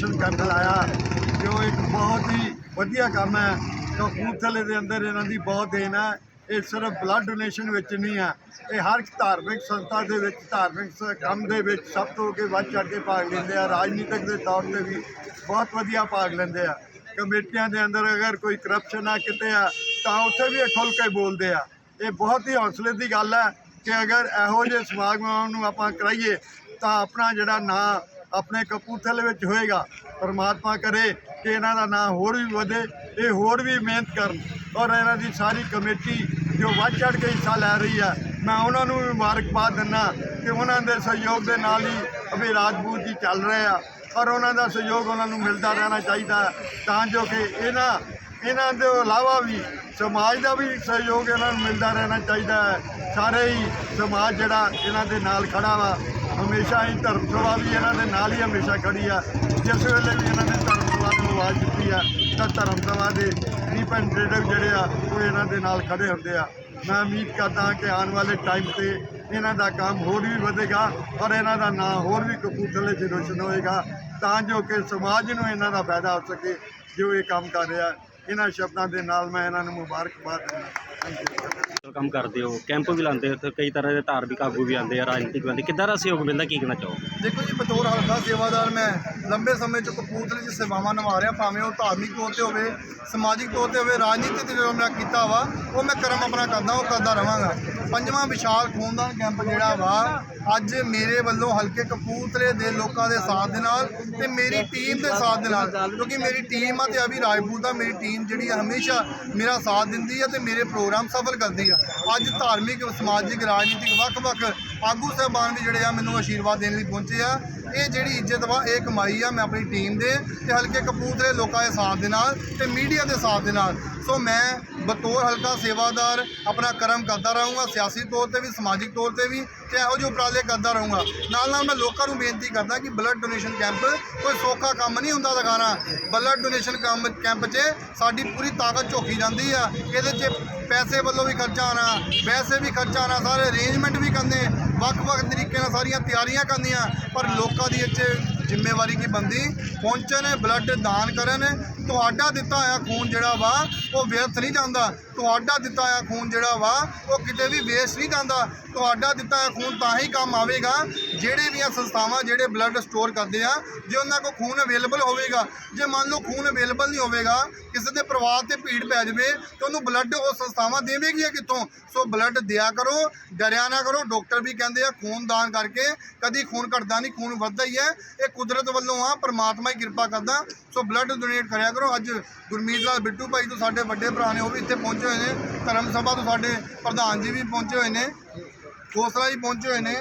Donation camp ਲਾਇਆ ਜੋ ਇੱਕ ਬਹੁਤ ਹੀ ਵਧੀਆ ਕੰਮ ਹੈ। ਕਪੂਰਥਲੇ ਦੇ ਅੰਦਰ ਇਹਨਾਂ ਦੀ ਬਹੁਤ ਦੇਣ ਹੈ। ਇਹ ਸਿਰਫ ਬਲੱਡ ਡੋਨੇਸ਼ਨ ਵਿੱਚ ਨਹੀਂ ਹੈ। ਇਹ ਹਰ ਇੱਕ ਧਾਰਮਿਕ ਸੰਸਥਾ ਦੇ ਵਿੱਚ, ਧਾਰਮਿਕ ਸ- ਕੰਮ ਦੇ ਵਿੱਚ ਸਭ ਤੋਂ ਅੱਗੇ ਵੱਧ ਚੜ੍ਹ ਕੇ ਭਾਗ ਲੈਂਦੇ ਆ। ਰਾਜਨੀਤਿਕ ਦੇ ਤੌਰ ਤੇ ਵੀ ਬਹੁਤ ਵਧੀਆ ਭਾਗ ਲੈਂਦੇ ਆ। ਕਮੇਟੀਆਂ ਦੇ ਅੰਦਰ ਅਗਰ ਕੋਈ ਕਰਪਸ਼ਨ ਆ ਕਿਤੇ ਆ, ਤਾਂ ਉੱਥੇ ਵੀ ਇਹ ਖੁੱਲ੍ਹ ਕੇ ਬੋਲਦੇ ਆ। ਇਹ ਬਹੁਤ ਹੀ ਹੌਸਲੇ ਦੀ ਗੱਲ ਹੈ ਕਿ ਅਗਰ ਇਹੋ ਜਿਹੇ ਸਮਾਗਮਾਂ ਨੂੰ ਆਪਾਂ ਕਰਾਈਏ, ਤਾਂ ਆਪਣਾ ਜਿਹੜਾ ਨਾਂ ਆਪਣੇ ਕਪੂਰਥਲੇ ਵਿੱਚ ਹੋਏਗਾ। ਪਰਮਾਤਮਾ ਕਰੇ ਕਿ ਇਹਨਾਂ ਦਾ ਨਾਂ ਹੋਰ ਵੀ ਵਧੇ ਇਹ ਹੋਰ ਵੀ ਮਿਹਨਤ ਕਰਨ। ਔਰ ਇਹਨਾਂ ਦੀ ਸਾਰੀ ਕਮੇਟੀ ਜੋ ਵੱਧ ਚੜ੍ਹ ਕੇ ਹਿੱਸਾ ਲੈ ਰਹੀ ਹੈ, ਮੈਂ ਉਹਨਾਂ ਨੂੰ ਵੀ ਮੁਬਾਰਕਬਾਦ ਦਿੰਦਾ ਕਿ ਉਹਨਾਂ ਦੇ ਸਹਿਯੋਗ ਦੇ ਨਾਲ ਹੀ ਅਭੀ ਰਾਜਪੂਤ ਜੀ ਚੱਲ ਰਹੇ ਆ। ਔਰ ਉਹਨਾਂ ਦਾ ਸਹਿਯੋਗ ਉਹਨਾਂ ਨੂੰ ਮਿਲਦਾ ਰਹਿਣਾ ਚਾਹੀਦਾ ਤਾਂ ਜੋ ਕਿ ਇਹਨਾਂ ਇਹਨਾਂ ਦੇ ਇਲਾਵਾ ਵੀ ਸਮਾਜ ਦਾ ਵੀ ਸਹਿਯੋਗ ਇਹਨਾਂ ਨੂੰ ਮਿਲਦਾ ਰਹਿਣਾ ਚਾਹੀਦਾ ਹੈ। ਸਾਰੇ ਹੀ ਸਮਾਜ ਜਿਹੜਾ ਇਹਨਾਂ ਦੇ ਨਾਲ ਖੜਾ ਵਾ ਹਮੇਸ਼ਾ ਹੀ ਧਰਮ ਸਭਾ ਵੀ ਇਹਨਾਂ ਦੇ ਨਾਲ ਹੀ ਹਮੇਸ਼ਾ ਖੜੀ ਆ। ਜਿਸ ਵੇਲੇ ਵੀ ਇਹਨਾਂ ਨੇ ਧਰਮ ਸਭਾ ਨੂੰ ਆਵਾਜ਼ ਦਿੱਤੀ ਆ, ਤਾਂ ਧਰਮ ਸਭਾ ਦੇ ਰਿਪਰੈਜ਼ੈਂਟੇਟਿਵ ਜਿਹੜੇ ਆ, ਉਹ ਇਹਨਾਂ ਦੇ ਨਾਲ ਖੜੇ ਹੁੰਦੇ ਆ। ਮੈਂ ਉਮੀਦ ਕਰਦਾ ਹਾਂ ਕਿ ਆਉਣ ਵਾਲੇ ਟਾਈਮ ਤੇ ਇਹਨਾਂ ਦਾ ਕੰਮ ਹੋਰ ਵੀ ਵਧੇਗਾ ਔਰ ਇਹਨਾਂ ਦਾ ਨਾਂ ਹੋਰ ਵੀ ਕਪੂਰਥਲੇ 'ਚ ਰੋਸ਼ਨ ਹੋਏਗਾ, ਤਾਂ ਜੋ ਕਿ ਸਮਾਜ ਨੂੰ ਇਹਨਾਂ ਦਾ ਫਾਇਦਾ ਹੋ ਸਕੇ, ਜੋ ਇਹ ਕੰਮ ਕਰ ਰਿਹਾ। ਇਹਨਾਂ ਸ਼ਬਦਾਂ ਦੇ ਨਾਲ ਮੈਂ ਇਹਨਾਂ ਨੂੰ ਮੁਬਾਰਕਬਾਦ ਦਿੰਦਾ। ਥੈਂਕ ਯੂ ਕੰਮ ਕਰਦੇ ਹੋ ਕੈਂਪ ਵੀ ਲਾਉਂਦੇ ਹੋ ਤੇ ਕਈ ਤਰ੍ਹਾਂ ਦੇ ਧਾਰਮਿਕ ਆਗੂ ਵੀ ਆਉਂਦੇ ਆ ਰਾਜਨੀਤਿਕ ਬੰਦੇ ਕਿੱਦਾਂ ਦਾ ਸਹਿਯੋਗ ਮਿਲਦਾ ਕੀ ਕਹਿਣਾ ਚਾਹੋ ਦੇਖੋ ਜੀ ਬਤੌਰ ਹਲਕਾ ਸੇਵਾਦਾਰ ਮੈਂ ਲੰਬੇ ਸਮੇਂ ਤੋਂ ਕਪੂਰਥਲੇ 'ਚ ਸੇਵਾਵਾਂ ਨਿਭਾ ਰਿਹਾ ਭਾਵੇਂ ਉਹ ਧਾਰਮਿਕ ਤੌਰ ਤੇ ਹੋਵੇ ਸਮਾਜਿਕ ਤੌਰ ਤੇ ਹੋਵੇ ਰਾਜਨੀਤਿਕ ਤੇ ਜੋ ਮੈਂ ਕੀਤਾ ਵਾ ਉਹ ਮੈਂ ਕਰਮ ਆਪਣਾ ਕਰਦਾ ਉਹ ਕਰਦਾ ਰਵਾਂਗਾ ਪੰਜਵਾਂ ਵਿਸ਼ਾਲ ਖੂਨਦਾਨ ਕੈਂਪ ਜਿਹੜਾ ਵਾ, ਅੱਜ ਮੇਰੇ ਵੱਲੋਂ ਹਲਕੇ ਕਪੂਰਥਲੇ ਦੇ ਲੋਕਾਂ ਦੇ ਸਾਥ ਦੇ ਨਾਲ ਤੇ ਮੇਰੀ ਟੀਮ ਦੇ ਸਾਥ ਦੇ ਨਾਲ, ਕਿਉਂਕਿ ਮੇਰੀ ਟੀਮ ਆ ਤੇ ਅਭੀ ਰਾਜਪੂਤ ਆ, ਮੇਰੀ ਟੀਮ ਜਿਹੜੀ ਆ ਹਮੇਸ਼ਾ ਮੇਰਾ ਸਾਥ ਦਿੰਦੀ ਆ ਤੇ ਮੇਰੇ ਪ੍ਰੋਗਰਾਮ ਸਫਲ ਕਰਦੀ ਆ। ਅੱਜ ਧਾਰਮਿਕ, ਸਮਾਜਿਕ, ਰਾਜਨੀਤਿਕ ਵੱਖ-ਵੱਖ ਆਗੂ ਸਾਹਿਬਾਨ ਵੀ ਜਿਹੜੇ ਆ ਮੈਨੂੰ ਆਸ਼ੀਰਵਾਦ ਦੇਣ ਲਈ ਪਹੁੰਚੇ ਆ। ਇਹ ਜਿਹੜੀ ਇੱਜ਼ਤ ਵਾ, ਇਹ ਕਮਾਈ ਆ ਮੈਂ ਆਪਣੀ ਟੀਮ ਦੇ ਤੇ ਹਲਕੇ ਕਪੂਰਥਲੇ ਲੋਕਾਂ ਦੇ ਸਾਥ ਦੇ ਨਾਲ ਤੇ ਮੀਡੀਆ ਦੇ ਸਾਥ ਦੇ ਨਾਲ। ਸੋ ਮੈਂ ਬਤੌਰ ਹਲਕਾ ਸੇਵਾਦਾਰ ਆਪਣਾ ਕਰਮ ਕਰਦਾ ਰਹੂੰਗਾ, ਸਿਆਸੀ ਤੌਰ ਤੇ ਵੀ, ਸਮਾਜਿਕ ਤੌਰ ਤੇ ਵੀ ਤੇ ਇਹੋ ਜਿਹੇ ਉਪਰਾਲੇ ਕਰਦਾ ਰਹੂੰਗਾ। ਨਾਲ ਨਾਲ ਮੈਂ ਲੋਕਾਂ ਨੂੰ ਬੇਨਤੀ ਕਰਦਾ ਕਿ ਬਲੱਡ ਡੋਨੇਸ਼ਨ ਕੈਂਪ ਕੋਈ ਸੌਖਾ ਕੰਮ ਨਹੀਂ ਹੁੰਦਾ ਦਿਖਾਣਾ ਬਲੱਡ ਡੋਨੇਸ਼ਨ ਕੰਮ ਕੈਂਪ 'ਚ ਸਾਡੀ ਪੂਰੀ ਤਾਕਤ ਝੋਕੀ ਜਾਂਦੀ ਆ। ਇਹਦੇ 'ਚ ਪੈਸੇ ਵੱਲੋਂ ਵੀ ਖਰਚਾ ਆਣਾ ਵੈਸੇ ਵੀ ਖਰਚਾ ਆਣਾ ਸਾਰੇ ਅਰੇਂਜਮੈਂਟ ਵੀ ਕਰਨੇ। ਵੱਖ-ਵੱਖ ਤਰੀਕੇ ਨਾਲ ਸਾਰੀਆਂ ਤਿਆਰੀਆਂ ਕਰਨੀਆਂ, ਪਰ ਲੋਕਾਂ ਦੀ ਇੱਥੇ ਜ਼ਿੰਮੇਵਾਰੀ ਕੀ ਬੰਦੀ ਪਹੁੰਚਣ ਬਲੱਡ ਦਾਨ ਕਰਨ, ਤੁਹਾਡਾ ਦਿੱਤਾ ਹੋਇਆ ਖੂਨ ਜਿਹੜਾ ਵਾ, ਉਹ ਵਿਅਰਥ ਨਹੀਂ ਜਾਂਦਾ। ਤੁਹਾਡਾ ਦਿੱਤਾ ਹੋਇਆ ਖੂਨ ਜਿਹੜਾ ਵਾ, ਉਹ ਕਿਤੇ ਵੀ ਵੇਸਟ ਨਹੀਂ ਜਾਂਦਾ। ਤੁਹਾਡਾ ਦਿੱਤਾ ਖੂਨ ਤਾਂ ਹੀ ਕੰਮ ਆਵੇਗਾ। ਜਿਹੜੇ ਵੀ ਇਹ ਸੰਸਥਾਵਾਂ, ਜਿਹੜੇ ਬਲੱਡ ਸਟੋਰ ਕਰਦੇ ਆ, ਜੇ ਉਹਨਾਂ ਕੋਲ ਖੂਨ ਅਵੇਲੇਬਲ ਹੋਵੇਗਾ, ਜੇ ਮੰਨ ਲਓ ਖੂਨ ਅਵੇਲੇਬਲ ਨਹੀਂ ਹੋਵੇਗਾ, ਕਿਸੇ ਦੇ ਪਰਿਵਾਰ ਤੇ ਭੀੜ ਪੈ ਜਾਵੇ, ਤੇ ਉਹਨੂੰ ਬਲੱਡ ਉਹ ਸੰਸਥਾਵਾਂ ਦੇਵੇਗੀਆਂ ਕਿੱਥੋਂ? ਸੋ ਬਲੱਡ ਦਿਆ ਕਰੋ, ਡਰਿਆ ਨਾ ਕਰੋ। ਡਾਕਟਰ ਵੀ ਕਹਿੰਦੇ ਆ ਖੂਨ ਦਾਨ ਕਰਕੇ ਕਦੀ ਖੂਨ ਘਟਦਾ ਨਹੀਂ, ਖੂਨ ਵੱਧਦਾ ਹੀ ਹੈ। ਇਹ ਕੁਦਰਤ ਵੱਲੋਂ ਆ, ਪਰਮਾਤਮਾ ਹੀ ਕਿਰਪਾ ਕਰਦਾ। ਸੋ ਬਲੱਡ ਡੋਨੇਟ ਕਰਿਆ ਕਰੋ। ਅੱਜ ਗੁਰਮੀਤ ਲਾਲ ਬਿੱਟੂ ਭਾਈ ਤੋਂ ਸਾਡੇ ਵੱਡੇ ਭਰਾ ਨੇ, ਉਹ ਵੀ ਇੱਥੇ ਪਹੁੰਚੇ ਹੋਏ ਨੇ। ਧਰਮ ਸਭਾ ਤੋਂ ਸਾਡੇ ਪ੍ਰਧਾਨ ਜੀ ਵੀ ਪਹੁੰਚੇ ਹੋਏ ਨੇ। ਖੋਸਲਾ ਜੀ ਪਹੁੰਚੇ ਹੋਏ ਨੇ।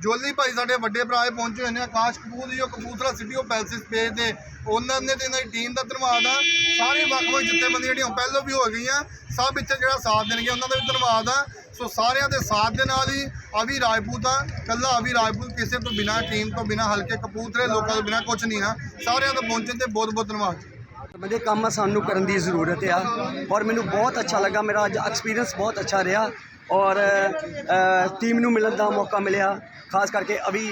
ਜੋਲੀ ਭਾਈ ਸਾਡੇ ਵੱਡੇ ਭਰਾ ਇਹ ਪਹੁੰਚੇ ਹੋਏ ਨੇ। ਆਕਾਸ਼ ਕਪੂਰ ਜੀ, ਉਹ ਕਪੂਰਥਲਾ ਸਿਟੀ ਉਹ ਪੈਲਸਿਸ ਪੇਜ ਦੇ ਉਹਨਾਂ ਨੇ ਤੇ ਇਹਨਾਂ ਦੀ ਟੀਮ ਦਾ ਧੰਨਵਾਦ ਆ। ਸਾਰੇ ਵੱਖ-ਵੱਖ ਜਥੇਬੰਦੀਆਂ ਜਿਹੜੀਆਂ ਪਹਿਲਾਂ ਵੀ ਹੋ ਗਈਆਂ, ਸਭ ਇੱਥੇ ਜਿਹੜਾ ਸਾਥ ਦੇਣਗੇ, ਉਹਨਾਂ ਦਾ ਵੀ ਧੰਨਵਾਦ ਆ। ਸੋ ਸਾਰਿਆਂ ਦੇ ਸਾਥ ਦੇ ਨਾਲ ਹੀ ਅਵੀ ਰਾਜਪੂਤ ਆ। ਕੱਲਾ ਅਵੀ ਰਾਜਪੂਤ ਕਿਸੇ ਤੋਂ ਬਿਨਾ ਟੀਮ ਤੋਂ ਬਿਨਾ, ਹਲਕੇ ਕਪੂਰਥਲੇ ਲੋਕਾਂ ਤੋਂ ਬਿਨਾ ਕੁਝ ਨਹੀਂ ਆ। ਸਾਰਿਆਂ ਦਾ ਪਹੁੰਚਣ ਤੇ ਬਹੁਤ-ਬਹੁਤ ਧੰਨਵਾਦ ਮੇਰੇ ਕੰਮ ਸਾਨੂੰ ਕਰਨ ਦੀ ਜ਼ਰੂਰਤ ਆ। ਔਰ ਮੈਨੂੰ ਬਹੁਤ ਅੱਛਾ ਲੱਗਾ। ਮੇਰਾ ਅੱਜ ਐਕਸਪੀਰੀਅੰਸ ਬਹੁਤ ਅੱਛਾ ਰਿਹਾ। ਔਰ ਟੀਮ ਨੂੰ ਮਿਲਣ ਦਾ ਮੌਕਾ ਮਿਲਿਆ। ਖਾਸ ਕਰਕੇ ਅਵੀ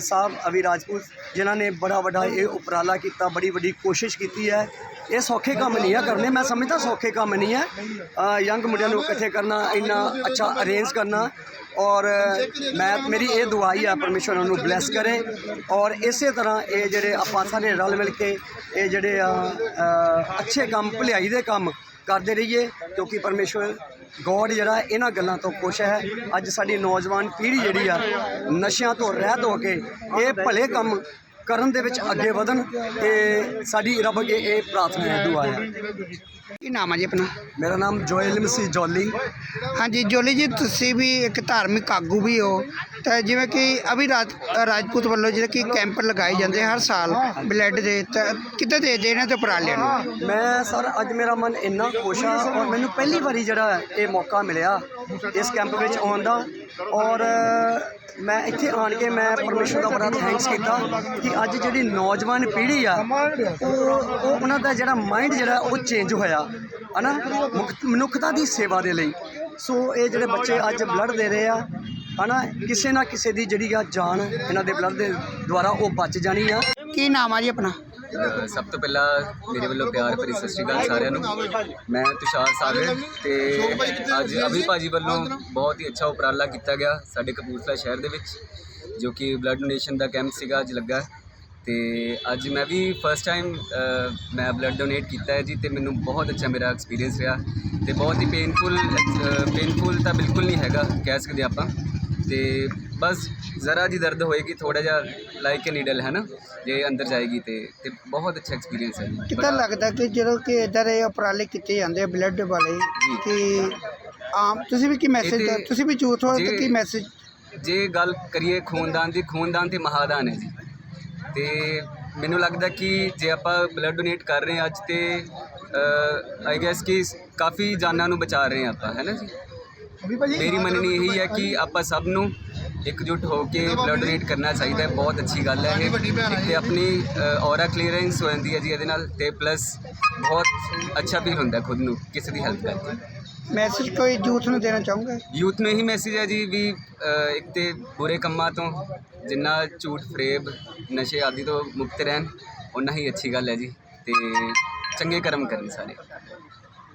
ਸਾਹਿਬ ਅਵੀ ਰਾਜਪੂਤ, ਜਿਨ੍ਹਾਂ ਨੇ ਬੜਾ ਵੱਡਾ ਇਹ ਉਪਰਾਲਾ ਕੀਤਾ, ਬੜੀ ਵੱਡੀ ਕੋਸ਼ਿਸ਼ ਕੀਤੀ ਹੈ। ਇਹ ਸੌਖੇ ਕੰਮ ਨਹੀਂ ਆ ਕਰਨੇ, ਮੈਂ ਸਮਝਦਾ ਸੌਖੇ ਕੰਮ ਨਹੀਂ ਹੈ। ਯੰਗ ਮੁੰਡਿਆਂ ਨੂੰ ਇਕੱਠੇ ਕਰਨਾ, ਇੰਨਾ ਅੱਛਾ ਅਰੇਂਜ ਕਰਨਾ। ਔਰ, ਮੈਂ, ਮੇਰੀ ਇਹ ਦੁਆਈ ਹੀ ਆ ਉਹਨਾਂ ਨੂੰ ਬਲੈਸ ਕਰੇ। ਔਰ ਇਸੇ ਤਰ੍ਹਾਂ ਇਹ ਜਿਹੜੇ ਆਪਾਂ ਸਾਰੇ ਰਲ ਮਿਲ ਕੇ ਇਹ ਜਿਹੜੇ ਆ ਅੱਛੇ ਕੰਮ, ਭਲਾਈ ਦੇ ਕੰਮ ਕਰਦੇ ਰਹੀਏ, ਕਿਉਂਕਿ ਪਰਮੇਸ਼ਵਰ ਗੋਡ ਜਿਹੜਾ ਇਹਨਾਂ ਗੱਲਾਂ ਤੋਂ ਖੁਸ਼ ਹੈ। ਅੱਜ ਸਾਡੀ ਨੌਜਵਾਨ ਪੀੜ੍ਹੀ ਜਿਹੜੀ ਆ, ਨਸ਼ਿਆਂ ਤੋਂ ਰਹਿਤ ਹੋ ਕੇ ਇਹ ਭਲੇ ਕੰਮ ਕਰਨ ਦੇ ਵਿੱਚ ਅੱਗੇ ਵਧਣ ਤੇ ਸਾਡੀ ਰੱਬ ਅੱਗੇ ਇਹ ਪ੍ਰਾਰਥਨਾ ਹੈ ਦੁਆ ਹੈ। ਕੀ ਨਾਮ ਹੈ ਜੀ ਆਪਣਾ? ਮੇਰਾ ਨਾਮ ਜੋਇਲ ਮਸੀ ਜੋਲੀ। ਹਾਂਜੀ ਜੋਲੀ ਜੀ ਤੁਸੀਂ ਵੀ ਇੱਕ ਧਾਰਮਿਕ ਆਗੂ ਵੀ ਹੋ। ਤਾਂ ਜਿਵੇਂ ਕਿ ਅਭੀ ਰਾਜ ਰਾਜਪੂਤ ਵੱਲੋਂ ਜਿਹੜੇ ਕਿ ਕੈਂਪ ਲਗਾਏ ਜਾਂਦੇ ਹਰ ਸਾਲ ਬਲੱਡ ਦੇ ਕਿਤੇ ਦੇ ਦੇ ਇਹਨਾਂ ਤੇ ਉਪਰਾਲਿਆਂ ਨੂੰ? ਮੈਂ ਸਰ ਅੱਜ ਮੇਰਾ ਮਨ ਇੰਨਾ ਖੁਸ਼ ਆ ਔਰ ਮੈਨੂੰ ਪਹਿਲੀ ਵਾਰੀ ਜਿਹੜਾ ਇਹ ਮੌਕਾ ਮਿਲਿਆ ਇਸ ਕੈਂਪ ਵਿੱਚ ਆਉਣ ਦਾ ਔਰ ਮੈਂ ਇੱਥੇ ਆਣ ਕੇ ਮੈਂ ਪਰਮੇਸ਼ਰ ਦਾ ਬੜਾ ਥੈਂਕਸ ਕੀਤਾ ਕਿ ਅੱਜ ਜਿਹੜੀ ਨੌਜਵਾਨ ਪੀੜ੍ਹੀ ਆ, ਉਹ ਉਹ ਉਹਨਾਂ ਦਾ ਜਿਹੜਾ ਮਾਈਂਡ ਜਿਹੜਾ, ਉਹ ਚੇਂਜ ਹੋਇਆ, ਹਨਾ? ਮੁਕ- ਮਨੁੱਖਤਾ ਦੀ ਸੇਵਾ ਦੇ ਲਈ। ਸੋ ਇਹ ਜਿਹੜੇ ਬੱਚੇ ਅੱਜ ਬਲੱਡ ਦੇ ਰਹੇ ਆ, ਹਨਾ? ਕਿਸੇ ਨਾ ਕਿਸੇ ਦੀ ਜਿਹੜੀ ਆ ਜਾਨ ਇਹਨਾਂ ਦੇ ਬਲੱਡ ਦੇ ਦੁਆਰਾ ਉਹ ਬਚ ਜਾਣੀ ਆ। ਕੀ ਨਾਮ ਆ ਜੀ ਆਪਣਾ? ਸਭ ਤੋਂ ਪਹਿਲਾਂ ਮੇਰੇ ਵੱਲੋਂ ਪਿਆਰ ਭਰੀ ਸਤਿ ਸ਼੍ਰੀ ਅਕਾਲ ਸਾਰਿਆਂ ਨੂੰ। ਮੈਂ ਤੁਸ਼ਾਰ ਸਾਗਰ ਤੇ ਅੱਜ ਅਭੀ ਭਾਜੀ ਵੱਲੋਂ ਬਹੁਤ ਹੀ ਅੱਛਾ ਉਪਰਾਲਾ ਕੀਤਾ ਗਿਆ ਸਾਡੇ ਕਪੂਰਥਲਾ ਸ਼ਹਿਰ ਦੇ ਵਿੱਚ, ਜੋ ਕਿ ਬਲੱਡ ਡੋਨੇਸ਼ਨ ਦਾ ਕੈਂਪ ਸੀਗਾ, ਅੱਜ ਲੱਗਾ। ਤੇ ਅੱਜ ਮੈਂ ਵੀ ਫਸਟ ਟਾਈਮ ਮੈਂ ਬਲੱਡ ਡੋਨੇਟ ਕੀਤਾ ਹੈ ਜੀ ਤੇ ਮੈਨੂੰ ਬਹੁਤ ਅੱਛਾ ਮੇਰਾ ਐਕਸਪੀਰੀਅੰਸ ਰਿਹਾ। ਤੇ ਬਹੁਤ ਹੀ ਪੇਨਫੁਲ ਪੇਨਫੁਲ ਤਾਂ ਬਿਲਕੁਲ ਨਹੀਂ ਹੈਗਾ, ਕਹਿ ਸਕਦੇ ਆਪਾਂ। ਤੇ ਬਸ ਜ਼ਰਾ ਜੀ ਦਰਦ ਹੋਏਗੀ ਥੋੜਾ ਜਿਹਾ ਲਾਈਕ ਅ ਨੀਡਲ ਹੈ ਨਾ ਜੇ ਅੰਦਰ ਜਾਏਗੀ ਤੇ ਤੇ ਬਹੁਤ ਅੱਛਾ ਐਕਸਪੀਰੀਅੰਸ ਹੈ। ਜੀ ਲੱਗਦਾ ਕਿ ਜਦੋਂ ਕਿ ਇਧਰ ਇਹ ਉਪਰਾਲੇ ਕੀਤੇ ਜਾਂਦੇ ਆ ਬਲੱਡ ਵਾਲੇ ਕਿ ਆਮ ਤੁਸੀਂ ਵੀ ਕੀ ਮੈਸੇਜ ਤੁਸੀਂ ਵੀ ਯੂਥ ਹੋ ਤੇ ਜੇ- ਕੀ ਮੈਸੇਜ ਜੇ ਗੱਲ ਕਰੀਏ ਖੂਨਦਾਨ ਦੀ ਖੂਨਦਾਨ ਤੇ ਮਹਾਦਾਨ ਹੈ ਜੀ। ਤੇ ਮੈਨੂੰ ਲੱਗਦਾ ਕਿ ਜੇ ਆਪਾਂ ਬਲੱਡ ਡੋਨੇਟ ਕਰ ਰਹੇ ਹਾਂ ਅੱਜ ਤੇ ਆਈ ਗੈਸ ਕਿ ਕਾਫੀ ਜਾਨਾਂ ਨੂੰ ਬਚਾ ਰਹੇ ਹਾਂ ਆਪਾਂ ਹੈ ਨਾ ਜੀ? ਮੇਰੀ ਮੰਨਣੀ ਇਹੀ ਹੈ ਕਿ ਆਪਾਂ ਸਭ ਨੂੰ ਇਕਜੁੱਟ ਹੋ ਕੇ ਬਲੱਡ ਡੋਨੇਟ ਕਰਨਾ ਚਾਹੀਦਾ ਹੈ ਬਹੁਤ ਅੱਛੀ ਗੱਲ ਹੈ ਇਹ। ਇੱਕ ਤੇ ਆਪਣੀ ਔਰਾ ਕਲੀਅਰੈਂਸ ਹੋ ਜਾਂਦੀ ਹੈ ਜੀ ਇਹਦੇ ਨਾਲ ਤੇ ਪਲੱਸ ਬਹੁਤ ਅੱਛਾ ਫੀਲ ਹੁੰਦਾ ਖੁਦ ਨੂੰ ਕਿਸੇ ਦੀ ਹੈਲਪ ਕਰਕੇ। ਮੈਸੇਜ ਕੋਈ ਯੂਥ ਨੂੰ ਦੇਣਾ ਚਾਹੋਗੇ? ਯੂਥ ਨੂੰ ਇਹੀ ਮੈਸੇਜ ਹੈ ਜੀ ਵੀ ਇੱਕ ਤੇ ਬੁਰੇ ਕੰਮਾਂ ਤੋਂ ਜਿੰਨਾ ਝੂਠ ਫਰੇਬ ਨਸ਼ੇ ਆਦਿ ਤੋਂ ਮੁਕਤ ਰਹਿਣ ਉਨਾ ਹੀ ਅੱਛੀ ਗੱਲ ਹੈ ਜੀ ਤੇ ਚੰਗੇ ਕਰਮ ਕਰਨ ਸਾਰੇ।